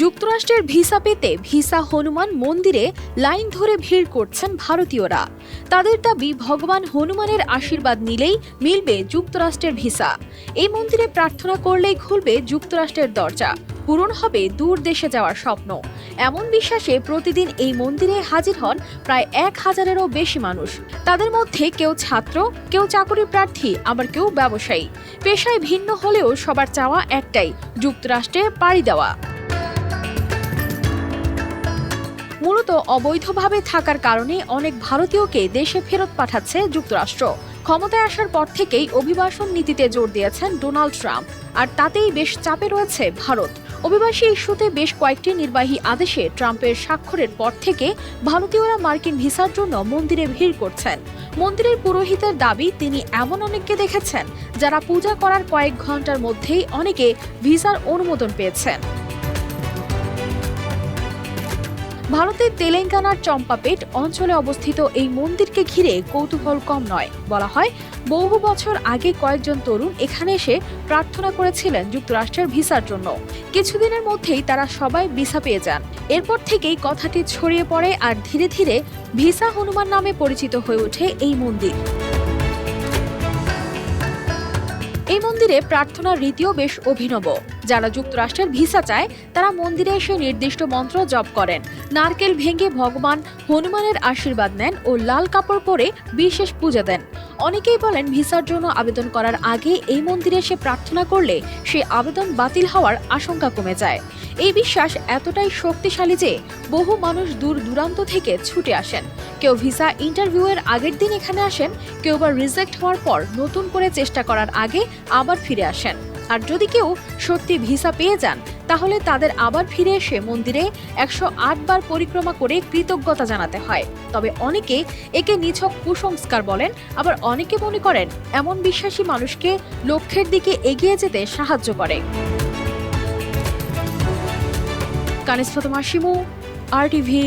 যুক্তরাষ্ট্রের ভিসা পেতে ভিসা হনুমান মন্দিরে লাইন ধরে ভিড় করছেন ভারতীয়রা। তাদের দাবি, ভগবান হনুমানের আশীর্বাদ নিলেই মিলবে যুক্তরাষ্ট্রের ভিসা। এই মন্দিরে প্রার্থনা করলেই খুলবে যুক্তরাষ্ট্রের দরজা। পূরণ হবে দূর দেশে যাওয়ার স্বপ্ন। এমন বিশ্বাসে প্রতিদিন এই মন্দিরে হাজির হন প্রায় এক হাজারেরও বেশি মানুষ। তাদের মধ্যে কেউ ছাত্র, কেউ চাকরি প্রার্থী, আবার কেউ ব্যবসায়ী। পেশায় ভিন্ন হলেও সবার চাওয়া একটাই, যুক্তরাষ্ট্রে পাড়ি দেওয়া। মূলত অবৈধভাবে থাকার কারণে অনেক ভারতীয়কে দেশে ফেরত পাঠাচ্ছে যুক্তরাষ্ট্র। ক্ষমতায় আসার পর থেকেই অভিবাসন নীতিতে জোর দিয়েছেন ডোনাল্ড ট্রাম্প, আর তাতেই বেশ চাপে রয়েছে ভারত। অভিবাসী ইস্যুতে বেশ কয়েকটি নির্বাহী আদেশে ট্রাম্পের স্বাক্ষরের পর থেকে ভারতীয়রা মার্কিন ভিসার জন্য মন্দিরে ভিড় করছেন। মন্দিরের পুরোহিতের দাবি, তিনি এমন অনেককে দেখেছেন যারা পূজা করার কয়েক ঘণ্টার মধ্যেই অনেকে ভিসার অনুমোদন পেয়েছেন। ভারতের তেলেঙ্গানার চম্পাপেট অঞ্চলে অবস্থিত এই মন্দিরকে ঘিরে কৌতূহল কম নয়। বলা হয়, বহু বছর আগে কয়েকজন তরুণ এখানে এসে প্রার্থনা করেছিলেন যুক্তরাষ্ট্রের ভিসার জন্য। কিছুদিনের মধ্যেই তারা সবাই ভিসা পেয়ে যান। এরপর থেকেই কথাটি ছড়িয়ে পড়ে আর ধীরে ধীরে ভিসা হনুমান নামে পরিচিত হয়ে ওঠে এই মন্দির। এই মন্দিরে প্রার্থনার রীতিও বেশ অভিনব। যারা যুক্তরাষ্ট্রের ভিসা চায়, তারা মন্দিরে এসে নির্দিষ্ট মন্ত্র জপ করেন। নারকেল ভেঙে ভগবান হনুমানের আশীর্বাদ নেন ও লাল কাপড় পরে বিশেষ পূজা দেন। অনেকেই বলেন ভিসার জন্য আবেদন করার আগে এই মন্দিরে এসে প্রার্থনা করলে সে আবেদন বাতিল হওয়ার আশঙ্কা কমে যায়। এই বিশ্বাস এতটাই শক্তিশালী যে বহু মানুষ দূর দূরান্ত থেকে ছুটে আসেন। কেউ ভিসা ইন্টারভিউয়ের আগের দিন এখানে আসেন, কেউ বা রিজেক্ট হওয়ার পর নতুন করে চেষ্টা করার আগে আবার ফিরে আসেন। আর যদি কেউ সত্যি ভিসা পেয়ে যান, তাহলে তাদের আবার ফিরে এসে মন্দিরে একশো বার পরিক্রমা করে কৃতজ্ঞতা জানাতে হয়। তবে অনেকে একে নিছক কুসংস্কার বলেন, আবার অনেকে মনে করেন এমন বিশ্বাসী মানুষকে লক্ষ্যের দিকে এগিয়ে যেতে সাহায্য করে। কানিস ফতমা শিমু, আর টিভি